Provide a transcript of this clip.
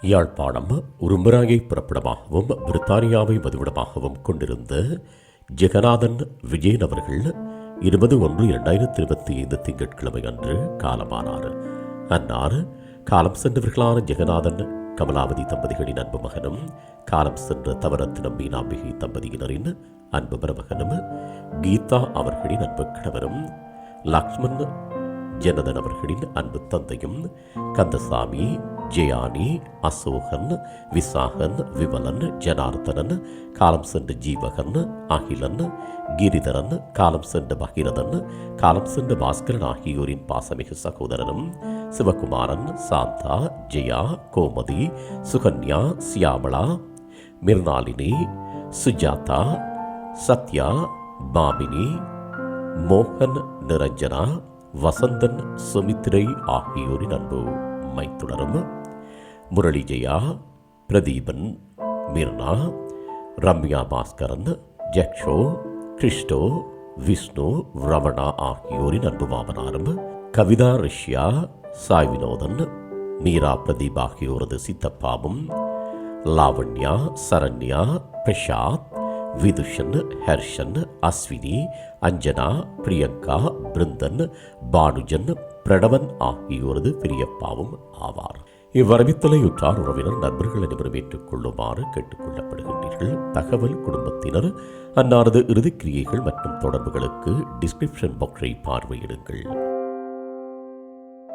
யாழ்ப்பாணம் உரும்பராயை புறப்படமாகவும் பிரித்தானியாவை வதிவிடமாகவும் கொண்டிருந்த ஜெகநாதன் விஜயன் அவர்கள் இருபது ஒன்று இரண்டாயிரத்தி இருபத்தி ஐந்து திங்கட்கிழமை அன்று காலமானார். அன்னார் காலம் சென்றவர்களான ஜெகநாதன் கமலாவதி தம்பதிகளின் அன்பு மகனும் காலம் சென்ற தவரத்தினம் மீனாம்பிகை தம்பதியினரின் அன்பு மருமகனும் கீதா அவர்களின் அன்பு கணவரும் லக்ஷ்மண் ஜனதன் அவர்களின் அன்பு தந்தையும் கந்தசாமி ஜெயானி அசோகன் விசாகன் விமலன் ஜனார்த்தனன் காலம் சென்ற ஜீவகன் அகிலன் கிரிதரன் காலம் சென்ற பகிரதன் காலம் சென்ற பாஸ்கரன் ஆகியோரின் பாசமிகு சகோதரனும் சிவகுமாரன் சாந்தா ஜெயா கோமதி சுகன்யா சியாமளா மிர்னாலினி சுஜாதா சத்யா பாபினி மோகன் நிரஞ்சனா வசந்தன் சுமித்ரை ஆகியோரின் அன்பு மைத்துடரும் முரளி ஜெயா பிரதீபன் மிர்னா ரம்யா பாஸ்கரன் ஜக்ஷோ கிறிஸ்டோ விஷ்ணு ரமணா ஆகியோரின் அன்பு மாமனாரும் கவிதா ரிஷ்யா சாய் வினோதன் மீரா பிரதீப் ஆகியோரது சித்தப்பாவும் லாவண்யா சரண்யா பிரசாத் விதுஷன் ஹர்ஷன் அஸ்வினி அஞ்சனா பிரியங்கா பிருந்தன் பானுஜன் பிரணவன் ஆகியோரது பெரியப்பாவும் ஆவார். இவ்வரவித்தலையுற்றார் உறவினர் நண்பர்கள் அனைவரும் ஏற்றுக்கொள்ளுமாறு கேட்டுக்கொள்ளப்படுகின்றீர்கள். தகவல் குடும்பத்தினர் அன்னாரது இறுதிக்கிரியைகள் மற்றும் தொடர்புகளுக்கு டிஸ்கிரிப்ஷன் பாக்ஸை பார்வையிடுங்கள்.